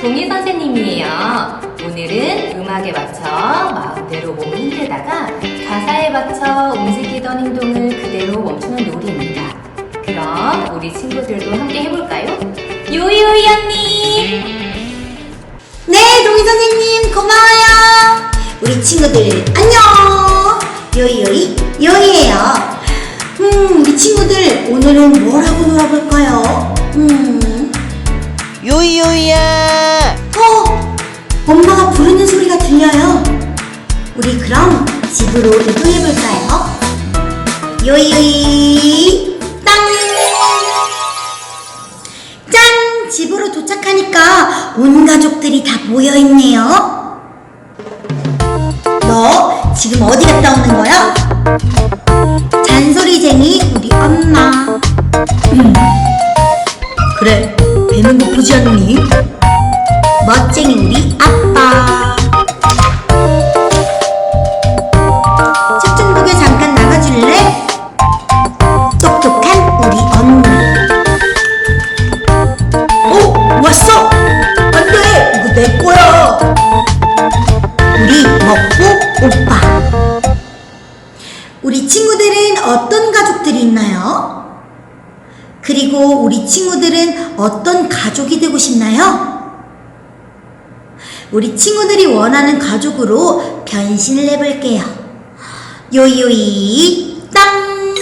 동희 선생님이에요. 오늘은 음악에 맞춰 마음대로 몸을 흔들다가 가사에 맞춰 움직이던 행동을 그대로 멈추는 놀이입니다. 그럼 우리 친구들도 함께 해볼까요? 요요이 언니! 네, 동희 선생님, 고마워요. 우리 친구들, 안녕. 요이요이, 요이예요. 음, 우리 친구들, 오늘은 뭘 하고 놀아볼까요? 음, 요이요이야 어, 엄마가 부르는 소리가 들려요. 우리 그럼 집으로 이동해볼까요? 요이요이, 땅! 짠! 집으로 도착하니까 온 가족들이 다 모여있네요. 너 지금 어디 갔다 오는 거야? 잔소리쟁이 우리 엄마. 음. 그래, 배는 고프지 않니? 멋쟁이 우리 아빠. 보게 잠깐 나가줄래? 똑똑한 우리 언니. 어, 왔어? 안 돼! 이거 내 거야! 우리 먹고 오빠. 우리 친구들은 어떤 가족들이 있나요? 그리고 우리 친구들은 어떤 가족이 되고 싶나요? 우리 친구들이 원하는 가족으로 변신을 해볼게요. 요요이 땅!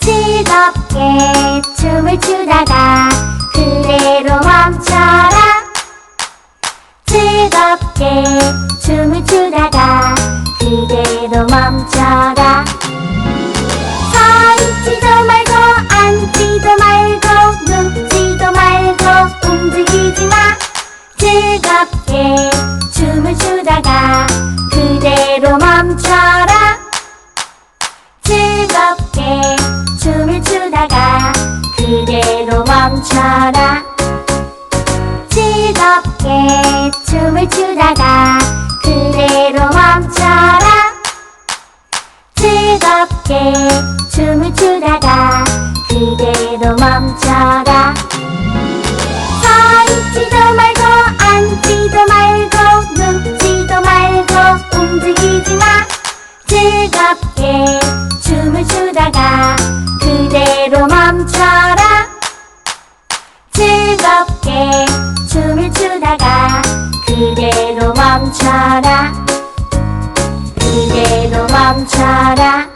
즐겁게 춤을 추다가 즐겁게 춤을 추다가 그대로 멈춰라. 서 있지도 말고 앉지도 말고 눕지도 말고 움직이지 마. 즐겁게 춤을 추다가 그대로 멈춰라. 즐겁게 춤을 추다가 그대로 멈춰라 즐겁게 춤을 추다가 그대로 멈춰라. 즐겁게 춤을 추다가 그대로 멈춰라. 서 있지도 말고 앉지도 말고 눕지도 말고 움직이지 마. 즐겁게 춤을 추다가 그대로 멈춰라. 즐겁게 추다가 그대로 멈춰라 그대로 멈춰라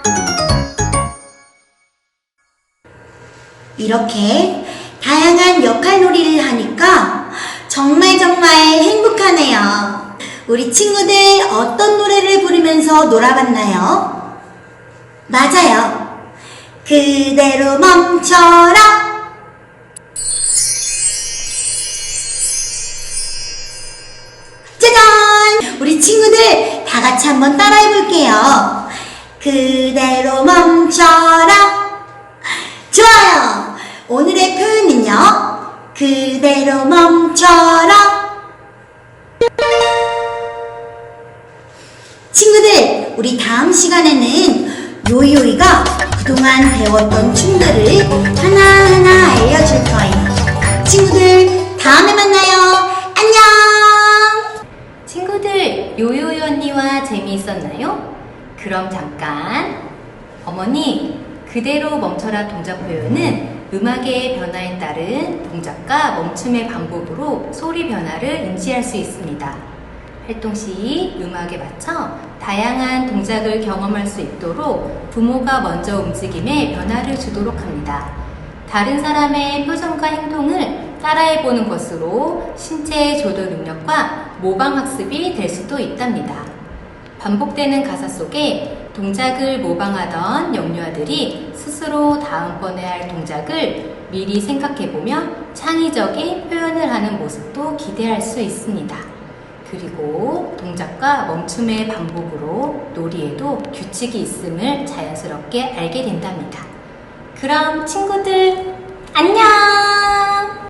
이렇게 다양한 역할 놀이를 하니까 정말 정말 행복하네요. 우리 친구들 어떤 노래를 부르면서 놀아봤나요? 맞아요. 그대로 멈춰라. 한번 따라해 볼게요. 그대로 멈춰라. 좋아요. 오늘의 표현은요. 그대로 멈춰라. 친구들, 우리 다음 시간에는 요이요이가 그동안 배웠던 춤들을 하나하나 알려줄 거예요. 친구들, 다음에 만나요. 친구들, 요요이 언니와 재미있었나요? 그럼 잠깐. 어머니, 그대로 멈춰라 동작 표현은 음악의 변화에 따른 동작과 멈춤의 반복으로 소리 변화를 인지할 수 있습니다. 활동 시 음악에 맞춰 다양한 동작을 경험할 수 있도록 부모가 먼저 움직임에 변화를 주도록 합니다. 다른 사람의 표정과 행동을 따라해보는 것으로 신체의 조도 능력과 모방 학습이 될 수도 있답니다. 반복되는 가사 속에 동작을 모방하던 영유아들이 스스로 다음번에 할 동작을 미리 생각해보며 창의적인 표현을 하는 모습도 기대할 수 있습니다. 그리고 동작과 멈춤의 반복으로 놀이에도 규칙이 있음을 자연스럽게 알게 된답니다. 그럼 친구들, 안녕!